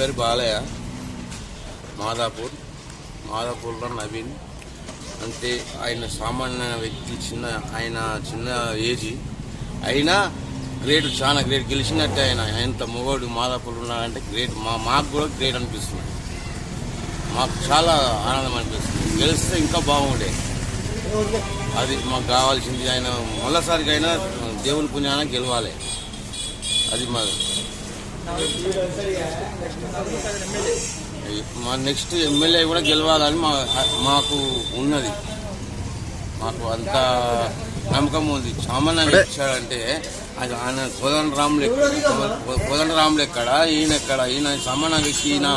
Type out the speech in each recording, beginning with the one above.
పేరు బాలయ్య. మాదాపూర్. మాదాపూర్లో నవీన్. అంటే ఆయన సామాన్య వ్యక్తి చిన్న ఆయన చిన్న ఏజీ. అయినా గ్రేట్ చాలా గ్రేట్. గెలిచినట్టే ఆయన. ఎంత మొగోడు మాదాపూర్ ఉన్నాడంటే గ్రేట్. మా మాకు కూడా గ్రేట్ అనిపిస్తుంది. మాకు చాలా ఆనందం అనిపిస్తుంది. గెలిస్తే ఇంకా బాగుండే. అది మాకు కావాల్సింది. ఆయన మళ్ళీసారికి అయినా దేవుని పుణ్యాన గెలవాలి. అది మాది. మా నెక్స్ట్ ఎమ్మెల్యే కూడా గెలవాలని మా మాకు ఉన్నది. మాకు అంత నమ్మకం ఉంది. సామాన్యంగా ఇచ్చాడంటే అది ఆయన కోదండ రాములు కోదండ రాములు ఎక్కడ ఈయన ఎక్కడ ఈయన సామాన్య వ్యక్తి ఈయన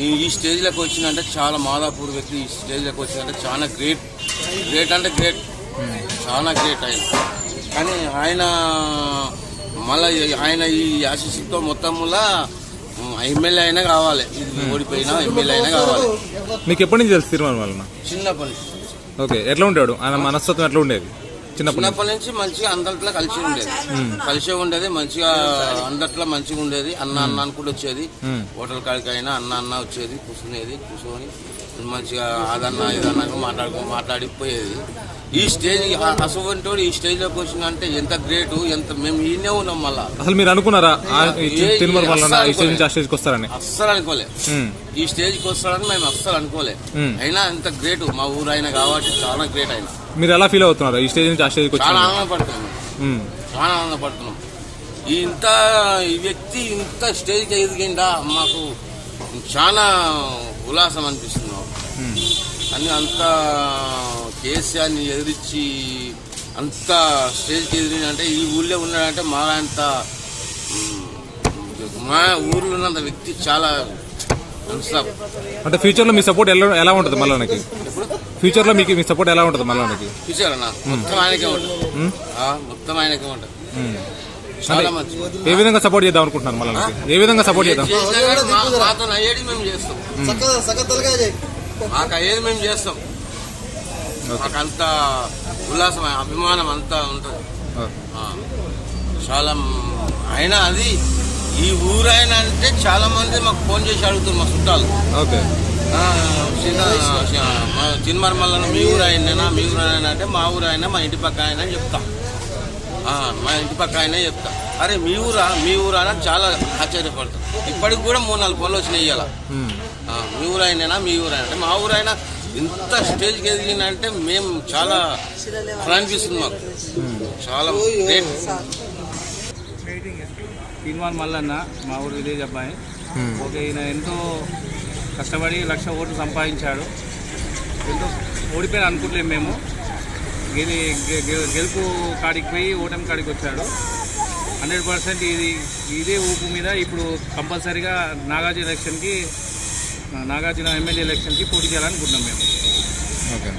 ఈ- ఈ స్టేజ్లోకి వచ్చిందంటే చాలా మాదాపూర్ వ్యక్తి ఈ స్టేజ్లోకి వచ్చిందంటే చాలా గ్రేట్ గ్రేట్ అంటే గ్రేట్ చాలా గ్రేట్ ఆయన. కానీ ఆయన మళ్ళీ ఆయన ఈ ఆశీస్సుతో మొత్తంలో ఎమ్మెల్యే అయినా కావాలి. ఇది ఓడిపోయినా ఎమ్మెల్యే అయినా కావాలి. మీకు ఎప్పటి నుంచి తెలుసు తిరుమల వలన? చిన్నప్పటి నుంచి. ఓకే ఎట్లా ఉంటాడు ఆయన మనస్తత్వం ఎట్లా ఉండేది? చిన్నప్పటి నుంచి. మంచిగా అందరిలో కలిసి ఉండేది. కలిసే ఉండేది మంచిగా అందరిలో మంచిగా ఉండేది. అన్న అన్న అనుకుంటూ వచ్చేది. మ్మ్. హోటల్ కాడికి అయినా అన్న అన్న వచ్చేది కూర్చునేది కూర్చొని మంచిగా అదన్నా ఇదన్నా మాట్లాడుకో మాట్లాడిపోయేది. ఈ స్టేజ్ అసవంటోడు ఈ స్టేజ్లోకి వచ్చిందంటే ఎంత గ్రేటు ఎంత మేము ఈయనే ఉన్నాం మళ్ళా. అసలు మీరు అనుకున్నారా? ఈ తిరుమల స్టేజ్ నుంచి ఆ స్టేజ్కి వస్తారని అస్సలు అనుకోలే ఈ స్టేజ్కి వస్తాడని మేము అస్సలు అనుకోలే. అయినా ఎంత గ్రేట్ మా ఊరు అయినా కాబట్టి చాలా గ్రేట్ అయినా. మీరు ఎలా ఫీల్ అవుతున్నారు? ఈ స్టేజ్ నుంచి ఆ స్టేజ్కి చాలా వచ్చి ఆనందపడుతున్నాం. చాలా ఆనందపడుతున్నాం. ఈ ఇంత ఈ వ్యక్తి ఇంత స్టేజ్కి ఎదిగిందా? మాకు చాలా ఉల్లాసం అనిపిస్తుంది మాకు. అని అంత కేసీఆర్ని ఎదిరించి అంత స్టేజ్కి ఎదిరిందంటే ఈ ఊళ్ళో ఉన్నాడంటే మా అంత మ్, ఊర్లో ఉన్నంత వ్యక్తి చాలా అంత అంటే ఫ్యూచర్లో మీ సపోర్ట్ ఎలా ఎలా ఉంటుంది మళ్ళానికి ఎప్పుడు? లో మీకు మీ సపోర్ట్ ఎలా ఉంటుంది మళ్ళానికి చూసారా అన్న మొత్తం ఆయనకే ఉంటుంది. ఆ, మొత్తం ఆయనకే ఉంటుంది. చాలా మంచి. ఏ విధంగా సపోర్ట్ చేద్దాం అనుకుంటున్నారు మళ్ళానికి ఏ విధంగా సపోర్ట్ చేద్దాం? చేసినా కానీ మా- మాతో అయ్యేది మేము చేస్తాం. చేయి. మాకు అయ్యేది మేము చేస్తాం. మాకు అంత ఉల్లాసం అభిమానం అంతా ఉంటుంది. ఆ. చాలా మ్, అయినా అది ఈ ఊరైనా అంటే చాలా మంది మాకు ఫోన్ చేసి అడుగుతారు మా చుట్టాలు. ఓకే. చిన్మర్ మల్లన్న మీ ఊరు అయినా మీ ఊరు అయినా అంటే మా ఊరు అయినా మా ఇంటి పక్క అయినా అని చెప్తా. ఆ, మా ఇంటి పక్క అయినా చెప్తా. అరే మీ ఊరా మీ ఊరా అని చాలా ఆశ్చర్యపడతాం ఇప్పటికి కూడా మూడు నాలుగు పనులు వచ్చినాయి ఇవాళ మీ ఊరైనా మీ ఊరైనా అంటే మా ఊరైనా ఇంత స్టేజ్కి ఎదిగిందంటే మేము చాలా అనిపిస్తుంది మాకు. చాలా తీన్వాన్ మల్లన్న మా ఊరు విలేజ్ అబ్బాయి. ఓకే ఈయన ఎంతో కష్టపడి లక్ష ఓట్లు సంపాదించాడు. ఎంతో ఓడిపోయిన అనుకుంటలేము మేము. గెలి గె- గెలుపు కాడికి పోయి ఓటమి కాడికి వచ్చాడు. హండ్రెడ్ పర్సెంట్ ఇది ఇదే ఊపు మీద ఇప్పుడు కంపల్సరీగా నాగార్జున ఎలక్షన్కి నాగార్జున ఎమ్మెల్యే ఎలక్షన్కి పోటీ చేయాలనుకుంటున్నాం మేము. ఓకే.